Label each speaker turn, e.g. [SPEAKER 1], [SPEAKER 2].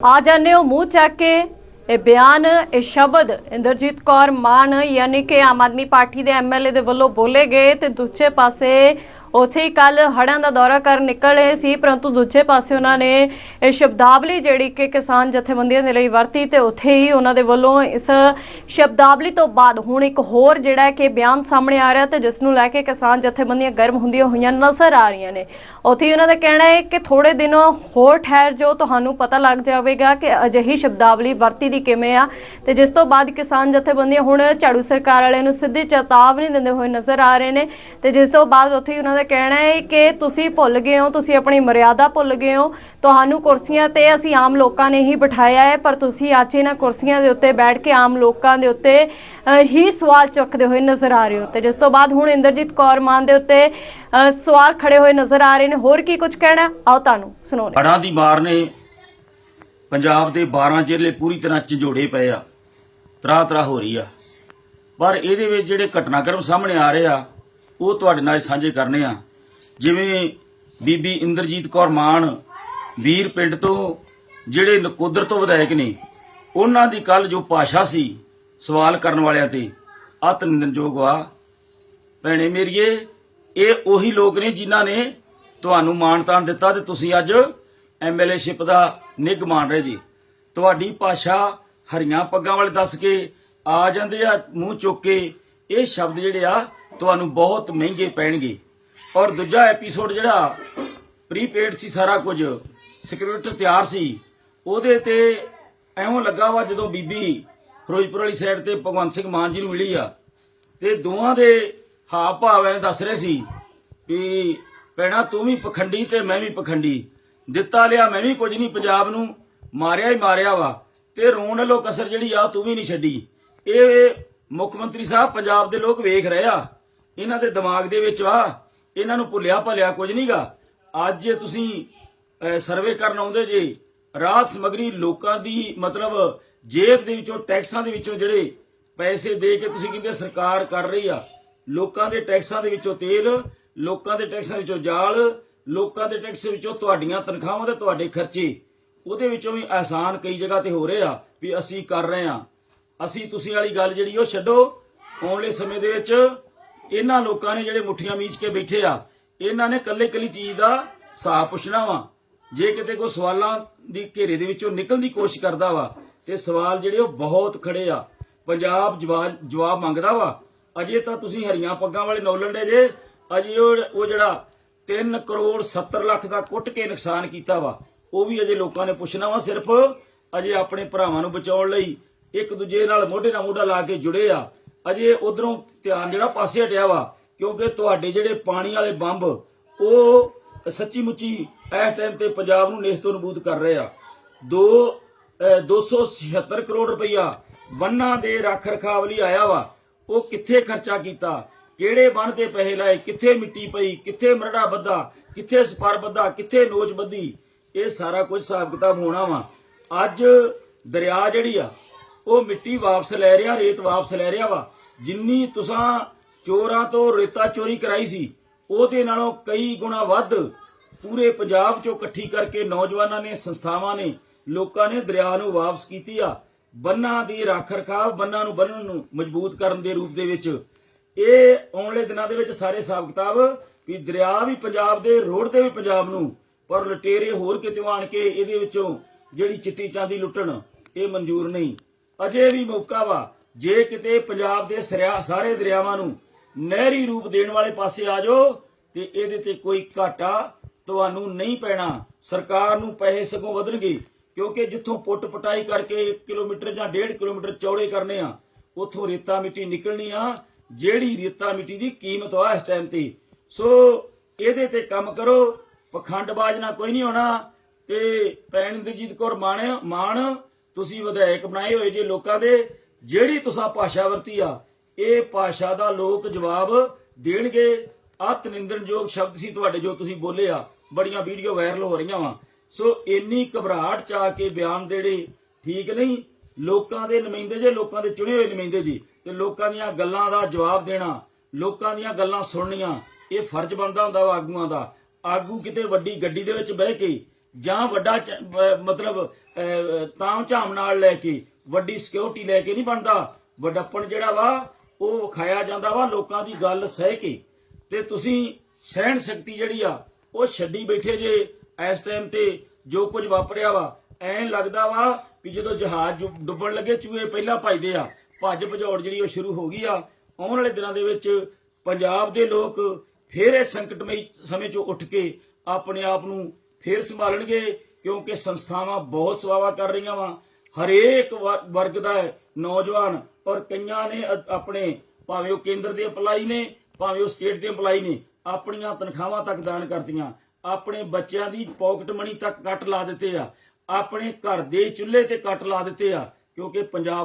[SPEAKER 1] ਆ ਜਾਂਦੇ ਹੋ ਮੂੰਹ ਚੱਕ ਕੇ। ਇਹ ਬਿਆਨ, ਇਹ ਸ਼ਬਦ ਇੰਦਰਜੀਤ ਕੌਰ ਮਾਨ ਯਾਨੀ ਕਿ ਆਮ ਆਦਮੀ ਪਾਰਟੀ ਦੇ ਐਮਐਲਏ ਦੇ ਵੱਲੋਂ ਬੋਲੇ ਗਏ ਤੇ ਦੂਜੇ ਪਾਸੇ ਉੱਥੇ ਹੀ ਕੱਲ ਹੜ੍ਹਾਂ ਦਾ ਦੌਰਾ ਕਰਨ ਨਿਕਲੇ ਸੀ, ਪਰੰਤੂ ਦੂਜੇ ਪਾਸੇ ਉਹਨਾਂ ਨੇ ਇਹ ਸ਼ਬਦਾਵਲੀ ਜਿਹੜੀ ਕਿ ਕਿਸਾਨ ਜਥੇਬੰਦੀਆਂ ਦੇ ਲਈ ਵਰਤੀ ਤੇ ਉੱਥੇ ਹੀ ਉਹਨਾਂ ਦੇ ਵੱਲੋਂ ਇਸ ਸ਼ਬਦਾਵਲੀ ਤੋਂ ਬਾਅਦ ਹੁਣ ਇੱਕ ਹੋਰ ਜਿਹੜਾ ਕਿ ਬਿਆਨ ਸਾਹਮਣੇ ਆ ਰਿਹਾ ਤੇ ਜਿਸ ਨੂੰ ਲੈ ਕੇ ਕਿਸਾਨ ਜਥੇਬੰਦੀਆਂ ਗਰਮ ਹੁੰਦੀਆਂ ਹੋਈਆਂ ਨਜ਼ਰ ਆ ਰਹੀਆਂ ਨੇ। ਉੱਥੇ ਹੀ ਉਹਨਾਂ ਦਾ ਕਹਿਣਾ ਹੈ ਕਿ ਥੋੜੇ ਦਿਨ ਹੋਰ ਠਹਿਰ ਜਾਓ, ਤੁਹਾਨੂੰ ਪਤਾ ਲੱਗ ਜਾਵੇਗਾ ਕਿ ਅਜਿਹੀ ਸ਼ਬਦਾਵਲੀ ਵਰਤੀ ਦੀ ਕਿਵੇਂ ਆ ਤੇ ਜਿਸ ਤੋਂ ਬਾਅਦ ਕਿਸਾਨ ਜਥੇਬੰਦੀਆਂ ਹੁਣ ਝਾੜੂ ਸਰਕਾਰ ਵਾਲਿਆਂ ਨੂੰ ਸਿੱਧੀ ਚੇਤਾਵਨੀ ਦਿੰਦੇ ਹੋਏ ਨਜ਼ਰ ਆ ਰਹੇ ਨੇ ਤੇ ਜਿਸ ਤੋਂ ਬਾਅਦ ਉੱਥੇ ਹੀ ਉਹਨਾਂ ਦਾ ਕਹਿਣਾ ਹੈ ਕਿ ਤੁਸੀਂ ਭੁੱਲ ਗਏ ਹੋ, ਤੁਸੀਂ ਆਪਣੀ ਮਰਿਆਦਾ ਭੁੱਲ ਗਏ ਹੋ। ਤੁਹਾਨੂੰ ਕੁਰਸੀਆਂ ਤੇ ਅਸੀਂ ਆਮ ਲੋਕਾਂ ਨੇ ਹੀ ਬਿਠਾਇਆ ਹੈ, ਪਰ ਤੁਸੀਂ ਅੱਜ ਇਹਨਾਂ ਕੁਰਸੀਆਂ ਦੇ ਉੱਤੇ ਬੈਠ ਕੇ ਆਮ ਲੋਕਾਂ ਦੇ ਉੱਤੇ ਹੀ ਸਵਾਲ ਚੁੱਕਦੇ ਹੋਏ ਨਜ਼ਰ ਆ ਰਹੇ ਹੋ। ਤੇ ਜਿਸ ਤੋਂ ਬਾਅਦ ਹੁਣ ਇੰਦਰਜੀਤ ਕੌਰ ਮਾਨ ਦੇ ਉੱਤੇ ਸਵਾਲ ਖੜੇ ਹੋਏ ਨਜ਼ਰ ਆ ਰਹੇ ਨੇ। ਹੋਰ ਕੀ ਕੁਝ ਕਹਿਣਾ? ਆਓ ਤੁਹਾਨੂੰ ਸੁਣਾਉਂਦੇ
[SPEAKER 2] ਹੜ੍ਹਾਂ ਦੀ ਮਾਰ ਨੇ ਪੰਜਾਬ ਦੇ 12 ਜ਼ਿਲ੍ਹੇ ਪੂਰੀ ਤਰ੍ਹਾਂ ਝੰਜੋੜੇ ਪਏ ਆ ਤਰਾ ਤਰਾ ਹੋ ਰਹੀ ਆ। ਪਰ ਇਹਦੇ ਵਿੱਚ ਜਿਹੜੇ ਘਟਨਾਕ੍ਰਮ ਸਾਹਮਣੇ ਆ ਰਹੇ ਆ ਉਹ ਤੁਹਾਡੇ ਨਾਲ ਸਾਂਝੇ ਕਰਨੇ ਆ। ਜਿਵੇਂ ਬੀਬੀ ਇੰਦਰਜੀਤ ਕੌਰ ਮਾਨ ਵੀਰ ਪਿੰਡ ਤੋਂ, ਜਿਹੜੇ ਨਕੋਦਰ ਤੋਂ ਵਿਧਾਇਕ ਨੇ, ਉਹਨਾਂ ਦੀ ਕੱਲ ਜੋ ਭਾਸ਼ਾ ਸੀ ਸਵਾਲ ਕਰਨ ਵਾਲਿਆਂ ਤੇ ਅਤ ਨਿੰਦਨਯੋਗ ਵਾ ਭੈਣੇ ਮੇਰੀਏ, ਇਹ ਉਹੀ ਲੋਕ ਨੇ ਜਿਨ੍ਹਾਂ ਨੇ ਤੁਹਾਨੂੰ ਮਾਣਤਾਨ ਦਿੱਤਾ ਤੇ ਤੁਸੀਂ ਅੱਜ ਐਮਐਲਏਸ਼ਿਪ ਦਾ ਨਿੱਘ ਮਾਣ ਰਹੇ ਜੀ। ਤੁਹਾਡੀ ਭਾਸ਼ਾ ਹਰੀਆਂ ਪੱਗਾਂ ਵਾਲੇ ਦੱਸ ਕੇ ਆ ਜਾਂਦੇ ਆ, ਮੂੰਹ ਚੁੱਕ ਕੇ, ਇਹ ਸ਼ਬਦ ਜਿਹੜੇ ਆ ਤੁਹਾਨੂੰ ਬਹੁਤ ਮਹਿੰਗੇ ਪੈਣਗੇ। ਔਰ ਦੂਜਾ ਐਪੀਸੋਡ ਜਿਹੜਾ ਪ੍ਰੀਪੇਡ ਸੀ ਸਾਰਾ ਕੁਝ ਸਕ੍ਰਿਪਟ ਤਿਆਰ ਸੀ, ਉਹਦੇ ਤੇ ਐਵੇਂ ਲੱਗਾ ਵਾ ਜਦੋਂ ਬੀਬੀ ਫਿਰੋਜ਼ਪੁਰ ਵਾਲੀ ਸਾਈਡ ਤੇ ਭਗਵੰਤ ਸਿੰਘ ਮਾਨ ਜੀ ਨੂੰ ਮਿਲੀ ਆ, ਤੇ ਦੋਵਾਂ ਦੇ ਹਾਵ ਭਾਵ ਐ ਦੱਸ ਰਹੇ ਸੀ ਵੀ ਪੈਣਾ ਤੂੰ ਵੀ ਪਖੰਡੀ ਤੇ ਮੈਂ ਵੀ ਪਖੰਡੀ। ਦਿੱਤਾ ਲਿਆ ਮੈਂ ਵੀ ਕੁਝ ਨਹੀਂ, ਪੰਜਾਬ ਨੂੰ ਮਾਰਿਆ ਹੀ ਮਾਰਿਆ ਵਾ। ਤੇ ਰੋਣ ਵੱਲੋਂ ਕਸਰ ਜਿਹੜੀ ਆ ਤੂੰ ਵੀ ਨਹੀਂ ਛੱਡੀ। ਇਹ ਮੁੱਖ ਮੰਤਰੀ ਸਾਹਿਬ ਪੰਜਾਬ ਦੇ ਲੋਕ ਵੇਖ ਰਹੇ ਆ। ਇਹਨਾਂ ਦੇ ਦਿਮਾਗ ਦੇ ਵਿੱਚ ਆ, ਇਹਨਾਂ ਨੂੰ ਭੁੱਲਿਆ ਭਲਿਆ ਕੁਝ ਨਹੀਂਗਾ ਅੱਜ ਜੇ ਤੁਸੀਂ ਸਰਵੇ ਕਰਨ ਆਉਂਦੇ ਜੇ ਰਾਹਤ ਸਮਗਰੀ ਲੋਕਾਂ ਦੀ ਮਤਲਬ ਜੇਬ ਦੇ ਵਿੱਚੋਂ, ਟੈਕਸਾਂ ਦੇ ਵਿੱਚੋਂ ਜਿਹੜੇ ਪੈਸੇ ਦੇ ਕੇ ਤੁਸੀਂ ਕਹਿੰਦੇ ਸਰਕਾਰ ਕਰ ਰਹੀ ਆ, ਲੋਕਾਂ ਦੇ ਟੈਕਸਾਂ ਦੇ ਵਿੱਚੋਂ ਤੇਲ, ਲੋਕਾਂ ਦੇ ਟੈਕਸਾਂ ਵਿੱਚੋਂ ਜਾਲ, ਲੋਕਾਂ ਦੇ ਟੈਕਸ ਵਿੱਚੋਂ ਤੁਹਾਡੀਆਂ ਤਨਖਾਹਾਂ ਤੇ ਤੁਹਾਡੇ ਖਰਚੇ, ਉਹਦੇ ਵਿੱਚੋਂ ਵੀ ਆਸਾਨ ਕਈ ਜਗ੍ਹਾ ਤੇ ਹੋ ਰਹੇ ਆ ਵੀ ਅਸੀਂ ਕਰ ਰਹੇ ਆ। ਅਸੀਂ ਤੁਸੀਂ ਵਾਲੀ ਗੱਲ ਜਿਹੜੀ ਉਹ ਛੱਡੋ। ਆਉਣ ਵਾਲੇ ਸਮੇਂ ਦੇ ਵਿੱਚ ਇਹਨਾਂ ਲੋਕਾਂ ਨੇ ਜਿਹੜੇ ਮੁੱਠੀਆਂ ਮੀਚ ਕੇ ਬੈਠੇ ਆ, ਇਹਨਾਂ ਨੇ ਕੱਲੇ ਕੱਲੀ ਚੀਜ਼ ਦਾ ਸਾਹ ਪੁੱਛਣਾ ਵਾ। ਜੇ ਕਿਤੇ ਕੋਈ ਸਵਾਲਾਂ ਦੀ ਘੇਰੇ ਦੇ ਵਿੱਚੋਂ ਨਿਕਲਣ ਦੀ ਕੋਸ਼ਿਸ਼ ਕਰਦਾ ਵਾ, ਤੇ ਸਵਾਲ ਜਿਹੜੇ ਉਹ ਬਹੁਤ ਖੜੇ ਆ। ਪੰਜਾਬ ਜਵਾਬ ਜਵਾਬ ਮੰਗਦਾ ਵਾ, ਅਜੇ ਤਾਂ ਤੁਸੀਂ ਹਰੀਆਂ ਪੱਗਾਂ ਵਾਲੇ ਨੌਲਣ ਦੇ ਜੇ, ਅਜੇ ਉਹ ਉਹ ਜਿਹੜਾ 3 ਕਰੋੜ 70 ਲੱਖ ਦਾ ਕੁੱਟ ਕੇ ਨੁਕਸਾਨ ਕੀਤਾ ਵਾ, ਉਹ ਵੀ ਅਜੇ ਲੋਕਾਂ ਨੇ ਪੁੱਛਣਾ ਵਾ ਸਿਰਫ, ਅਜੇ ਆਪਣੇ ਭਰਾਵਾਂ ਨੂੰ ਬਚਾਉਣ ਲਈ ਇੱਕ ਦੂਜੇ ਨਾਲ ਮੋਢੇ ਨਾਲ ਮੋਢਾ ਲਾ ਕੇ ਜੁੜੇ ਆ। ਅਜੇ ਉਧਰੋਂ ਧਿਆਨ ਜਿਹੜਾ ਪਾਸੇ ਹਟਿਆ ਵਾ, ਕਿਉਂਕਿ ਤੁਹਾਡੇ ਜਿਹੜੇ ਪਾਣੀ ਵਾਲੇ ਬੰਬ, ਉਹ ਸੱਚੀ ਮੁੱਚੀ ਇਸ ਟਾਈਮ ਤੇ ਪੰਜਾਬ ਨੂੰ ਨੇਸਤੋਂ ਨਬੂਦ ਕਰ ਰਹੇ ਆ। ਦੋ 276 ਕਰੋੜ ਰੁਪਈਆ ਬੰਨਾਂ ਦੇ ਰੱਖ ਰਖਾਵ ਲਈ ਆਇਆ ਵਾ। ਉਹ ਕਿੱਥੇ ਖਰਚਾ ਕੀਤਾ? ਕਿਹੜੇ ਬੰਨ ਤੇ ਪੈਸੇ ਲਾਏ? ਕਿੱਥੇ ਮਿੱਟੀ ਪਈ? ਕਿੱਥੇ ਮਰੜਾ ਬੱਧਾ? ਕਿੱਥੇ ਸਪਰ ਬੱਧਾ? ਕਿੱਥੇ ਨੋਚ ਬੱਧੀ? ਇਹ ਸਾਰਾ ਕੁਝ ਹਿਸਾਬ ਕਿਤਾਬ ਹੋਣਾ ਵਾ। ਅੱਜ ਦਰਿਆ ਜਿਹੜੀ ਆ, ਉਹ ਮਿੱਟੀ ਵਾਪਸ ਲੈ ਰਿਹਾ, ਰੇਤ ਵਾਪਸ ਲੈ ਰਿਹਾ ਵਾ। ਜਿੰਨੀ ਤੁਸੀਂ ਚੋਰਾਂ ਤੋਂ ਰੇਤਾ ਚੋਰੀ ਕਰਾਈ ਸੀ, ਉਹਦੇ ਨਾਲੋਂ ਕਈ ਗੁਣਾ ਵੱਧ ਪੂਰੇ ਪੰਜਾਬ ਚੋਂ ਇਕੱਠੀ ਕਰਕੇ ਨੌਜਵਾਨਾਂ ਨੇ, ਸੰਸਥਾਵਾਂ ਨੇ, ਲੋਕਾਂ ਨੇ ਦਰਿਆ ਨੂੰ ਵਾਪਸ ਕੀਤੀ ਆ। ਬੰਨਾਂ ਦੀ ਰੱਖ ਰਖਾਵ, ਬੰਨਾਂ ਨੂੰ ਬੰਨਣ ਨੂੰ ਮਜ਼ਬੂਤ ਕਰਨ ਦੇ ਰੂਪ ਦੇ ਵਿੱਚ। ਇਹ ਆਉਣ ਵਾਲੇ ਦਿਨਾਂ ਦੇ ਵਿੱਚ ਸਾਰੇ ਹਿਸਾਬ ਕਿਤਾਬ ਵੀ ਦਰਿਆ ਵੀ ਪੰਜਾਬ ਦੇ, ਰੋਡ ਤੇ ਵੀ ਪੰਜਾਬ ਨੂੰ, ਪਰ ਲਟੇਰੇ ਹੋਰ ਕਿਤੇ ਆਣ ਕੇ ਇਹਦੇ ਵਿੱਚੋਂ ਜਿਹੜੀ ਚਿੱਟੀ ਚਾਂਦੀ ਲੁੱਟਣ, ਇਹ ਮਨਜ਼ੂਰ ਨਹੀਂ। ਅਜੇ ਵੀ ਮੌਕਾ ਵਾ ਜੇ ਕਿਤੇ ਪੰਜਾਬ ਦੇ ਸਾਰੇ ਦਰਿਆਵਾਂ ਨੂੰ ਨਹਿਰੀ ਰੂਪ ਦੇਣ ਵਾਲੇ ਪਾਸੇ ਆ ਜਾਓ, ਤੇ ਇਹਦੇ ਤੇ ਕੋਈ ਘਾਟਾ ਤੁਹਾਨੂੰ ਨਹੀਂ ਪੈਣਾ। ਸਰਕਾਰ ਨੂੰ ਪੈਸੇ ਸਗੋਂ ਵਧਣਗੇ, ਕਿਉਂਕਿ ਜਿੱਥੋਂ ਪੁੱਟ ਪਟਾਈ ਕਰਕੇ 1 ਕਿਲੋਮੀਟਰ ਜਾਂ 1.5 ਕਿਲੋਮੀਟਰ ਚੌੜੇ ਕਰਨੇ ਆ, ਉਥੋਂ ਰੇਤਾ ਮਿੱਟੀ ਨਿਕਲਣੀ ਆ, ਜਿਹੜੀ ਰੇਤਾ ਮਿੱਟੀ ਦੀ ਕੀਮਤ ਆ ਇਸ ਟਾਈਮ ਤੇ। ਸੋ ਇਹਦੇ ਤੇ ਕੰਮ ਕਰੋ, ਪਖੰਡਬਾਜ਼ ਨਾ ਕੋਈ ਨਹੀਂ ਹੋਣਾ ਤੇ ਭੈਣ ਇੰਦਰਜੀਤ ਕੌਰ ਮਾਣ ਮਾਣ, ਤੁਸੀਂ ਵਿਧਾਇਕ ਬਣਾਏ ਹੋਏ ਜੇ ਲੋਕਾਂ ਦੇ ਜਿਹੜੀ ਤੁਸੀਂ ਭਾਸ਼ਾ ਵਰਤੀ ਆ ਇਹ ਭਾਸ਼ਾ ਦਾ ਲੋਕ ਜਵਾਬ ਦੇਣਗੇ। ਅਤ ਨਿੰਦਣਯੋਗ ਸ਼ਬਦ ਸੀ ਤੁਹਾਡੇ ਜੋ ਤੁਸੀਂ ਬੋਲੇ ਆ ਬੜੀਆਂ ਵੀਡੀਓ ਵਾਇਰਲ ਹੋ ਰਹੀਆਂ ਵਾ। ਸੋ ਇੰਨੀ ਘਬਰਾਹਟ ਚ ਆ ਕੇ ਬਿਆਨ ਦੇਣੇ ਠੀਕ ਨਹੀਂ। ਲੋਕਾਂ ਦੇ ਨੁਮਾਇੰਦੇ ਜੇ ਲੋਕਾਂ ਦੇ ਚੁਣੇ ਹੋਏ ਨੁਮਾਇੰਦੇ ਜੀ ਤੇ ਲੋਕਾਂ ਦੀਆਂ ਗੱਲਾਂ ਦਾ ਜਵਾਬ ਦੇਣਾ ਲੋਕਾਂ ਦੀਆਂ ਗੱਲਾਂ ਸੁਣਨੀਆਂ ਇਹ ਫਰਜ਼ ਬਣਦਾ ਹੁੰਦਾ ਵਾ ਆਗੂਆਂ ਦਾ। ਆਗੂ ਕਿਤੇ ਵੱਡੀ ਗੱਡੀ ਦੇ ਵਿੱਚ ਬਹਿ ਕੇ ਜਾਂ ਵੱਡਾ ਮਤਲਬ ਅਹ, ਤਾਮ ਝਾਮ ਨਾਲ ਲੈ ਕੇ ਵੱਡੀ ਸਿਕਿਉਰਿਟੀ ਲੈ ਕੇ ਨਹੀਂ ਬਣਦਾ। ਵੱਡਪਣ ਜਿਹੜਾ ਵਾ, ਉਹ ਵਿਖਾਇਆ ਜਾਂਦਾ ਵਾ, ਲੋਕਾਂ ਦੀ ਗੱਲ ਸਹਿ ਕੇ। ਤੇ ਤੁਸੀਂ ਸਹਿਣ ਸ਼ਕਤੀ ਜਿਹੜੀ ਆ, ਉਹ ਛੱਡੀ ਬੈਠੇ ਜੇ ਇਸ ਟਾਈਮ ਤੇ ਜੋ ਕੁਝ ਵਾਪਰਿਆ ਵਾ। ਐਂ ਲੱਗਦਾ ਵਾ ਵੀ ਜਦੋਂ ਜਹਾਜ਼ ਡੁੱਬਣ ਲੱਗੇ, ਚੂਹੇ ਪਹਿਲਾਂ ਭੱਜਦੇ ਆ। ਭੱਜ ਭਜੌੜ ਜਿਹੜੀ ਉਹ ਸ਼ੁਰੂ ਹੋ ਗਈ ਆ। ਆਉਣ ਵਾਲੇ ਦਿਨਾਂ ਦੇ ਵਿੱਚ ਪੰਜਾਬ ਦੇ ਲੋਕ ਫੇਰ ਇਸ ਸੰਕਟਮਈ ਸਮੇਂ ਚੋਂ ਉੱਠ ਕੇ ਆਪਣੇ ਆਪ ਨੂੰ ਫੇਰ ਸੰਭਾਲਣਗੇ, ਕਿਉਂਕਿ ਸੰਸਥਾਵਾਂ ਬਹੁਤ ਸੇਵਾ ਕਰ ਰਹੀਆਂ ਵਾ। ਹਰੇਕ ਵਰਗ ਦਾ ਨੌਜਵਾਨ ਔਰ ਕਈਆਂ ਨੇ ਆਪਣੇ, ਭਾਵੇਂ ਉਹ ਕੇਂਦਰ ਦੇ ਅਪਲਾਈ ਨੇ, ਭਾਵੇਂ ਉਹ ਸਟੇਟ ਦੇ ਅਪਲਾਈ ਨੇ, ਆਪਣੀਆਂ ਤਨਖਾਹਾਂ ਤੱਕ ਦਾਨ ਕਰਤੀਆਂ। ਆਪਣੇ ਬੱਚਿਆਂ ਦੀ ਪਾਕਟ ਮਨੀ ਤੱਕ ਕੱਟ ਲਾ ਦਿੱਤੇ ਆ। ਆਪਣੇ ਘਰ ਦੇ ਚੁੱਲ੍ਹੇ ਤੇ ਕੱਟ ਲਾ ਦਿੱਤੇ ਆ, ਕਿਉਂਕਿ ਪੰਜਾਬ